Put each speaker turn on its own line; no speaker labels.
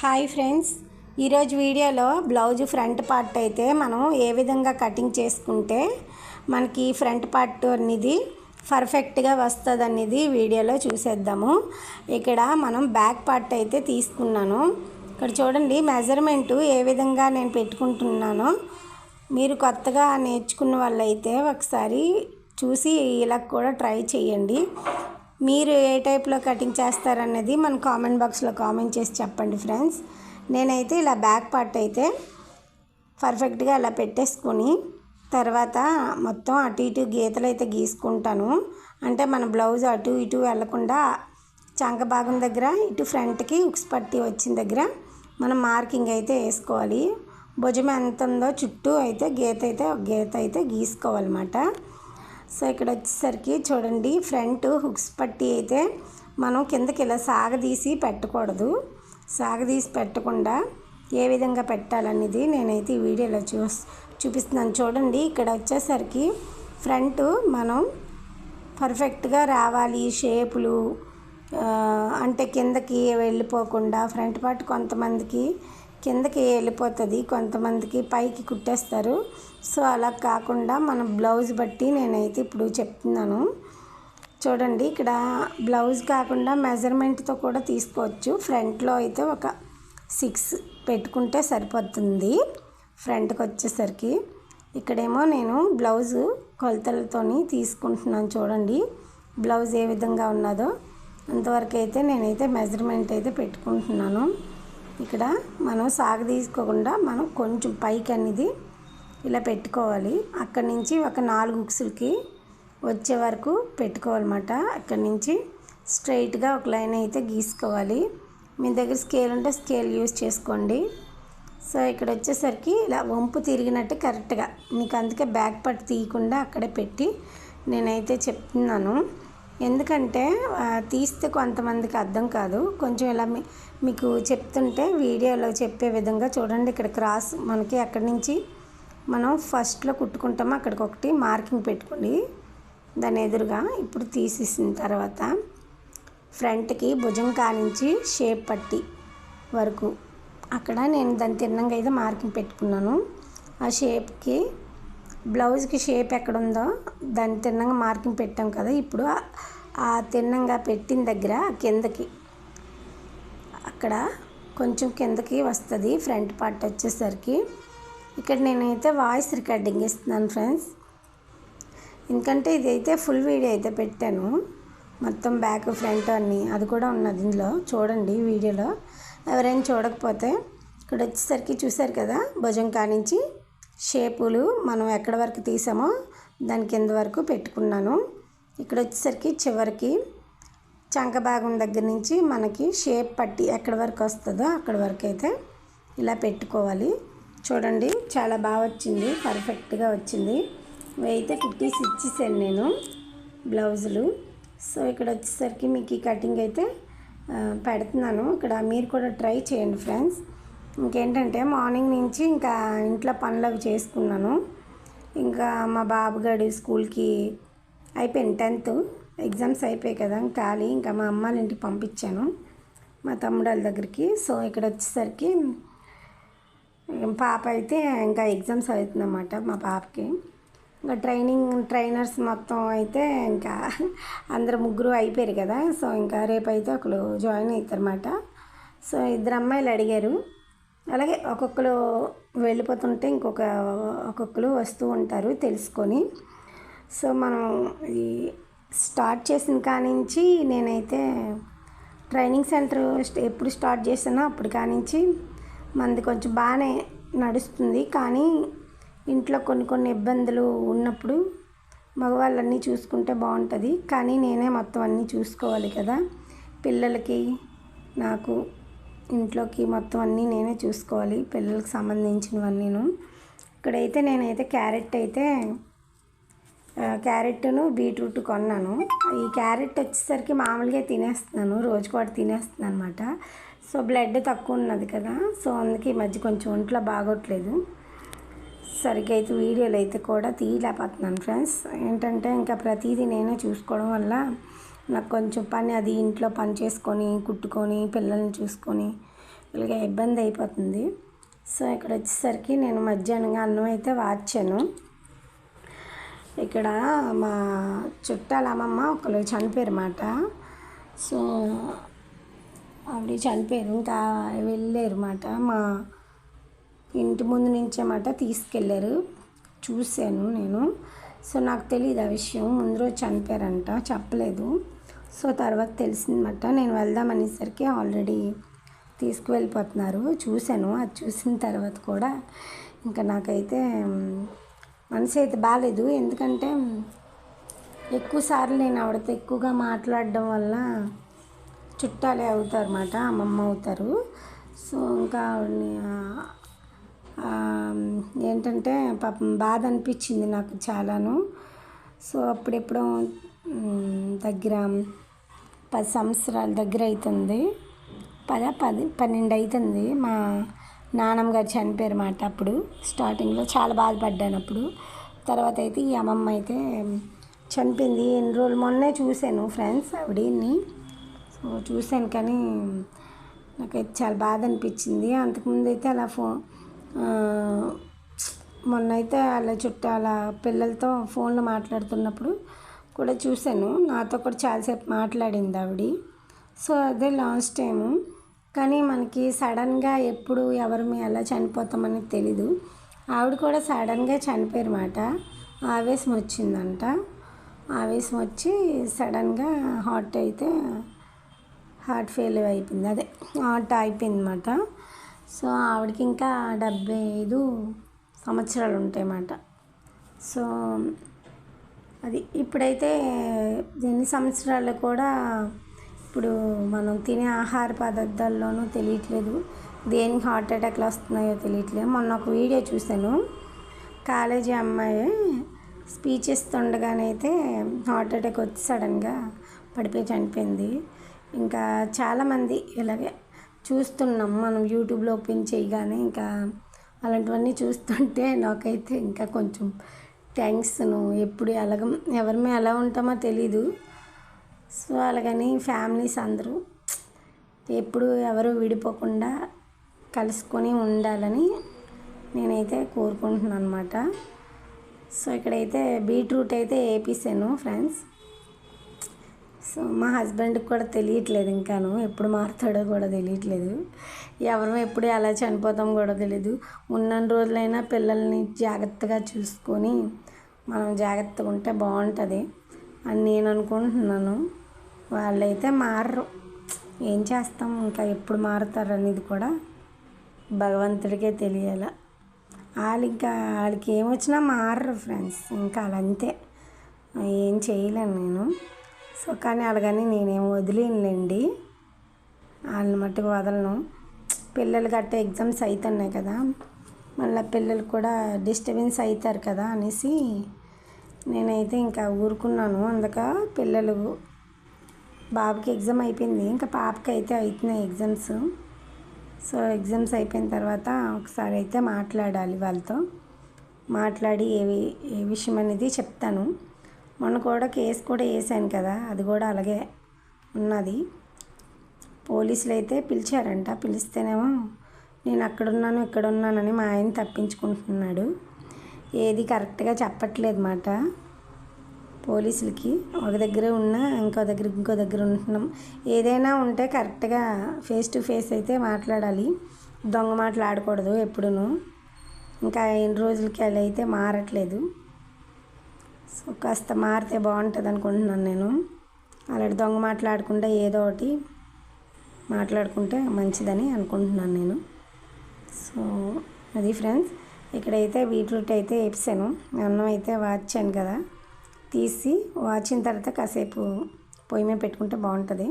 Hi friends. ఈరోజు వీడియోలో blouse front part అయితే మనం ఏ విధంగా కటింగ్ చేసుకుంటే మనకి ఫ్రంట్ పార్ట్ అనేది పర్ఫెక్ట్గా వస్తుంది అనేది వీడియోలో చూసేద్దాము. ఇక్కడ మనం బ్యాక్ పార్ట్ అయితే తీసుకున్నాను. ఇక్కడ చూడండి మెజర్మెంటు ఏ విధంగా నేను పెట్టుకుంటున్నానో. మీరు కొత్తగా నేర్చుకున్న వాళ్ళైతే ఒకసారి చూసి ఇలా కూడా ట్రై చేయండి. మీరు ఏ టైప్లో కటింగ్ చేస్తారన్నది మన కామెంట్ బాక్స్లో కామెంట్ చేసి చెప్పండి ఫ్రెండ్స్. నేనైతే ఇలా బ్యాక్ పార్ట్ అయితే పర్ఫెక్ట్గా అలా పెట్టేసుకొని తర్వాత మొత్తం అటు ఇటు గీతలు అయితే గీసుకుంటాను. అంటే మన బ్లౌజ్ అటు ఇటు వెళ్ళకుండా చంక భాగం దగ్గర ఇటు ఫ్రంట్కి ఉక్స్ పట్టి వచ్చిన దగ్గర మనం మార్కింగ్ అయితే వేసుకోవాలి. భుజం ఎంత ఉందో చుట్టూ అయితే గీత అయితే ఒక గీత అయితే గీసుకోవాలన్నమాట. సో ఇక్కడ వచ్చేసరికి చూడండి ఫ్రంట్ హుక్స్ పట్టి అయితే మనం కిందకి ఇలా సాగదీసి పెట్టకూడదు. సాగదీసి పెట్టకుండా ఏ విధంగా పెట్టాలనేది నేనైతే ఈ వీడియోలో చూ చూపిస్తున్నాను. చూడండి ఇక్కడ వచ్చేసరికి ఫ్రంట్ మనం పర్ఫెక్ట్గా రావాలి షేపులు అంటే కిందకి వెళ్ళిపోకుండా ఫ్రంట్ పార్ట్ కొంతమందికి కిందకి వెళ్ళిపోతుంది కొంతమందికి పైకి కుట్టేస్తారు. సో అలా కాకుండా మన బ్లౌజ్ బట్టి నేనైతే ఇప్పుడు చెప్తున్నాను. చూడండి ఇక్కడ బ్లౌజ్ కాకుండా మెజర్మెంట్తో కూడా తీసుకోవచ్చు. ఫ్రంట్లో అయితే ఒక సిక్స్ పెట్టుకుంటే సరిపోతుంది. ఫ్రంట్కి వచ్చేసరికి ఇక్కడేమో నేను బ్లౌజు కొలతలతోని తీసుకుంటున్నాను చూడండి. బ్లౌజ్ ఏ విధంగా ఉన్నదో అంతవరకు అయితే నేనైతే మెజర్మెంట్ అయితే పెట్టుకుంటున్నాను. ఇక్కడ మనం సాగు తీసుకోకుండా మనం కొంచెం పైకి అనేది ఇలా పెట్టుకోవాలి. అక్కడి నుంచి ఒక నాలుగు ఉక్సులకి వచ్చే వరకు పెట్టుకోవాలన్నమాట. అక్కడి నుంచి స్ట్రైట్గా ఒక లైన్ అయితే గీసుకోవాలి. మీ దగ్గర స్కేల్ ఉంటే స్కేల్ యూజ్ చేసుకోండి. సో ఇక్కడ వచ్చేసరికి ఇలా వంపు తిరిగినట్టు కరెక్ట్గా మీకు అందుకే బ్యాక్ పట్టు తీయకుండా అక్కడే పెట్టి నేనైతే చెప్తున్నాను. ఎందుకంటే తీస్తే కొంతమందికి అర్థం కాదు. కొంచెం ఇలా మీకు చెప్తుంటే వీడియోలో చెప్పే విధంగా చూడండి. ఇక్కడ క్రాస్ మనకి అక్కడి నుంచి మనం ఫస్ట్లో కుట్టుకుంటామో? అక్కడికి ఒకటి మార్కింగ్ పెట్టుకోండి దాని ఎదురుగా ఇప్పుడు తీసేసిన తర్వాత ఫ్రంట్కి భుజం కానించి షేప్ పట్టి వరకు. అక్కడ నేను దాని తిన్నంగా అయితే మార్కింగ్ పెట్టుకున్నాను. ఆ షేప్కి బ్లౌజ్కి షేప్ ఎక్కడ ఉందో దాని తిన్నంగా మార్కింగ్ పెట్టాం కదా. ఇప్పుడు ఆ- ఆ తిన్నంగా పెట్టిన దగ్గర కిందకి అక్కడ కొంచెం కిందకి వస్తుంది. ఫ్రంట్ పార్ట్ వచ్చేసరికి ఇక్కడ నేనైతే వాయిస్ రికార్డింగ్ ఇస్తున్నాను ఫ్రెండ్స్ ఎందుకంటే ఇదైతే ఫుల్ వీడియో అయితే పెట్టాను. మొత్తం బ్యాక్ ఫ్రంట్ అన్నీ అది కూడా ఉన్నది ఇందులో. చూడండి వీడియోలో ఎవరైనా చూడకపోతే ఇక్కడ వచ్చేసరికి చూశారు కదా భుజం కానించి షేపులు మనం ఎక్కడ వరకు తీసామో దాని కింద వరకు పెట్టుకున్నాను. ఇక్కడ వచ్చేసరికి చివరికి చంక భాగం దగ్గర నుంచి మనకి షేప్ పట్టి ఎక్కడి వరకు వస్తుందో అక్కడి వరకు అయితే ఇలా పెట్టుకోవాలి. చూడండి చాలా బాగా వచ్చింది పర్ఫెక్ట్గా వచ్చింది. అయితే కుట్టీసి ఇచ్చేసాను నేను బ్లౌజులు. సో ఇక్కడ వచ్చేసరికి మీకు ఈ కటింగ్ అయితే పెడుతున్నాను. ఇక్కడ మీరు కూడా ట్రై చేయండి ఫ్రెండ్స్. ఇంకేంటంటే మార్నింగ్ నుంచి ఇంకా ఇంట్లో పనులు చేసుకున్నాను. ఇంకా మా బాబుగాడు స్కూల్కి అయిపోయింది టెన్త్. ఎగ్జామ్స్ అయిపోయాయి కదా ఖాళీ. ఇంకా మా అమ్మ ఇంటికి పంపించాను మా తమ్ముడు వాళ్ళ దగ్గరికి. సో ఇక్కడ వచ్చేసరికి పాప అయితే ఇంకా ఎగ్జామ్స్ అవుతుందన్నమాట మా పాపకి. ఇంకా ట్రైనింగ్ ట్రైనర్స్ మొత్తం అయితే ఇంకా అందరు ముగ్గురు అయిపోయారు కదా. సో ఇంకా రేపైతే ఒకరు జాయిన్ అవుతారన్నమాట. సో ఇద్దరు అమ్మాయిలు అడిగారు. అలాగే ఒక్కొక్కరు వెళ్ళిపోతుంటే ఇంకొక ఒక్కొక్కరు వస్తూ ఉంటారు తెలుసుకొని. సో మనం ఈ స్టార్ట్ చేసిన కానించి నేనైతే ట్రైనింగ్ సెంటర్ ఎప్పుడు స్టార్ట్ చేసానో అప్పుడు కానించి మనది కొంచెం బాగానే నడుస్తుంది. కానీ ఇంట్లో కొన్ని కొన్ని ఇబ్బందులు ఉన్నప్పుడు మగవాళ్ళన్నీ చూసుకుంటే బాగుంటుంది. కానీ నేనే మొత్తం అన్నీ చూసుకోవాలి కదా. పిల్లలకి నాకు ఇంట్లోకి మొత్తం అన్నీ నేనే చూసుకోవాలి. పిల్లలకి సంబంధించినవన్నీను. ఇక్కడైతే నేనైతే క్యారెట్ అయితే క్యారెట్ను బీట్రూట్ కొన్నాను. ఈ క్యారెట్ వచ్చేసరికి మామూలుగా తినేస్తున్నాను రోజుకు ఒకటి తినేస్తున్నాను అనమాట సో బ్లడ్ తక్కువ ఉన్నది కదా సో అందుకే ఈ మధ్య కొంచెం ఒంట్లో బాగోట్లేదు. సరిగ్గా అయితే వీడియోలు అయితే కూడా తీయలేకపోతున్నాను ఫ్రెండ్స్. ఏంటంటే ఇంకా ప్రతిదీ నేనే చూసుకోవడం వల్ల నాకు కొంచెం పని అది ఇంట్లో పని చేసుకొని కుట్టుకొని పిల్లల్ని చూసుకొని ఇలాగ ఇబ్బంది అయిపోతుంది. సో ఇక్కడ వచ్చేసరికి నేను మధ్యాహ్నంగా అన్నం అయితే వాచాను ఇక్కడ మా చుట్టాల అమ్మమ్మ ఒకరు చనిపోయారు సో ఆవిడ చనిపోయారు. ఇంకా వెళ్ళారు అన్నమాట మా ఇంటి ముందు నుంచే మాట తీసుకెళ్ళారు. చూశాను నేను. సో నాకు తెలియదు ఆ విషయం. ముందు రోజు చనిపోయారంట. చెప్పలేదు. సో తర్వాత తెలిసిందన్నమాట. నేను వెళ్దామనేసరికి ఆల్రెడీ తీసుకువెళ్ళిపోతున్నారు. చూశాను. అది చూసిన తర్వాత కూడా ఇంకా నాకైతే మనసు అయితే బాగాలేదు ఎందుకంటే ఎక్కువ సార్లు నేను ఆవిడతో ఎక్కువగా మాట్లాడడం వల్ల చుట్టాలే అవుతారు అన్నమాట అమ్మమ్మ అవుతారు. సో ఇంకా ఆవిడని ఏంటంటే పాపం బాధ అనిపించింది నాకు చాలాను. సో అప్పుడెప్పుడో దగ్గర పది సంవత్సరాల దగ్గర అవుతుంది పద పది పన్నెండు అవుతుంది మా నానమ్మ గారు చనిపోయారు మాట అప్పుడు. స్టార్టింగ్లో చాలా బాధపడ్డాను అప్పుడు. తర్వాత అయితే ఈ అమ్మమ్మ అయితే చనిపోయింది. ఎన్ని రోజులు మొన్నే చూశాను ఫ్రెండ్స్ ఆవిడని. సో చూశాను కానీ నాకైతే చాలా బాధ అనిపించింది. అంతకుముందు అయితే అలా ఫో మొన్న అయితే అలా చుట్టాల పిల్లలతో ఫోన్లో మాట్లాడుతున్నప్పుడు కూడా చూశాను. నాతో కూడా చాలాసేపు మాట్లాడింది ఆవిడ. సో అదే లాస్ట్ టైము కానీ మనకి సడన్గా ఎప్పుడు ఎవరు మీ ఎలా చనిపోతామని తెలీదు. ఆవిడ కూడా సడన్గా చనిపోయారు మాట ఆవేశం వచ్చిందంట. ఆవేశం వచ్చి సడన్గా హార్ట్ అయితే హార్ట్ ఫెయిల్ అయిపోయింది. అదే హార్ట్ అయిపోయింది అన్నమాట సో ఆవిడకి ఇంకా డెబ్బై ఐదు సంవత్సరాలు ఉంటాయన్నమాట. సో అది ఇప్పుడైతే ఎన్ని సంవత్సరాలు కూడా ఇప్పుడు మనం తినే ఆహార పదార్థాల్లోనూ తెలియట్లేదు. దేనికి హార్ట్ అటాక్లు వస్తున్నాయో తెలియట్లేదు. మొన్న ఒక వీడియో చూశాను. కాలేజీ అమ్మాయి స్పీచ్ ఇస్తుండగానైతే హార్ట్ అటాక్ వచ్చి సడన్గా పడిపోయి చనిపోయింది. ఇంకా చాలామంది ఇలాగే చూస్తున్నాం. మనం యూట్యూబ్లో ఓపెన్ చేయగానే ఇంకా అలాంటివన్నీ చూస్తుంటే నాకైతే ఇంకా కొంచెం థ్యాంక్స్ను. ఎప్పుడు ఎలాగ ఎవరిమే ఎలా ఉంటామో తెలీదు. సో అలాగని ఫ్యామిలీస్ అందరూ ఎప్పుడు ఎవరు విడిపోకుండా కలుసుకొని ఉండాలని నేనైతే కోరుకుంటున్నాను అనమాట సో ఇక్కడైతే బీట్రూట్ అయితే వేపిసాను ఫ్రెండ్స్. సో మా హస్బెండ్కి కూడా తెలియట్లేదు ఇంకాను. ఎప్పుడు మారుతాడో కూడా తెలియట్లేదు. ఎవరు ఎప్పుడు ఎలా చనిపోతాం కూడా తెలియదు ఉన్న రోజులైనా పిల్లల్ని జాగ్రత్తగా చూసుకొని మనం జాగ్రత్తగా ఉంటే బాగుంటుంది అని నేను అనుకుంటున్నాను. వాళ్ళైతే మారరు. ఏం చేస్తాం? ఇంకా ఎప్పుడు మారుతారు అనేది కూడా భగవంతుడికే తెలియాల. వాళ్ళు ఇంకా వాళ్ళకి ఏమొచ్చినా మారరు ఫ్రెండ్స్. ఇంకా వాళ్ళంతే అంతే ఏం చేయలేను నేను. సో కానీ అలాగని నేనేం వదిలేనులేండి. వాళ్ళని మట్టుకు వదలను. పిల్లలు గట్ట ఎగ్జామ్స్ అవుతున్నాయి కదా. మళ్ళీ పిల్లలు కూడా డిస్టర్బెన్స్ అవుతారు కదా అనేసి నేనైతే ఇంకా ఊరుకున్నాను. అందుక పిల్లలు బాబుకి ఎగ్జామ్ అయిపోయింది. ఇంకా పాపకి అయితే అవుతున్నాయి ఎగ్జామ్స్. సో ఎగ్జామ్స్ అయిపోయిన తర్వాత ఒకసారి అయితే మాట్లాడాలి వాళ్ళతో. మాట్లాడి ఏ ఏ విషయం అనేది చెప్తాను. మొన్న కూడా కేసు కూడా వేసాను కదా అది కూడా అలాగే ఉన్నది. పోలీసులు అయితే పిలిచారంట పిలిస్తేనేమో నేను అక్కడ ఉన్నాను ఇక్కడ ఉన్నానని మా ఆయన తప్పించుకుంటున్నాడు. ఏది కరెక్ట్గా చెప్పట్లేదు మాట. పోలీసులకి ఒక దగ్గర ఉన్నా ఇంకో దగ్గర ఇంకో దగ్గర ఉంటున్నాం. ఏదైనా ఉంటే కరెక్ట్గా ఫేస్ టు ఫేస్ అయితే మాట్లాడాలి. దొంగ మాటలు ఆడకూడదు ఎప్పుడును. ఇంకా ఎన్ని రోజులకి అలా అయితే మారట్లేదు. సో కాస్త మారితే బాగుంటుంది అనుకుంటున్నాను నేను. అలాంటి దొంగ మాట్లాడకుండా ఏదో ఒకటి మాట్లాడుకుంటే మంచిదని అనుకుంటున్నాను నేను. సో అది ఫ్రెండ్స్ ఇక్కడైతే బీట్రూట్ అయితే వేసాను అన్నం అయితే వాచాను కదా. తీసి వాచిన తర్వాత కాసేపు పొయ్యి మీద పెట్టుకుంటే బాగుంటుంది.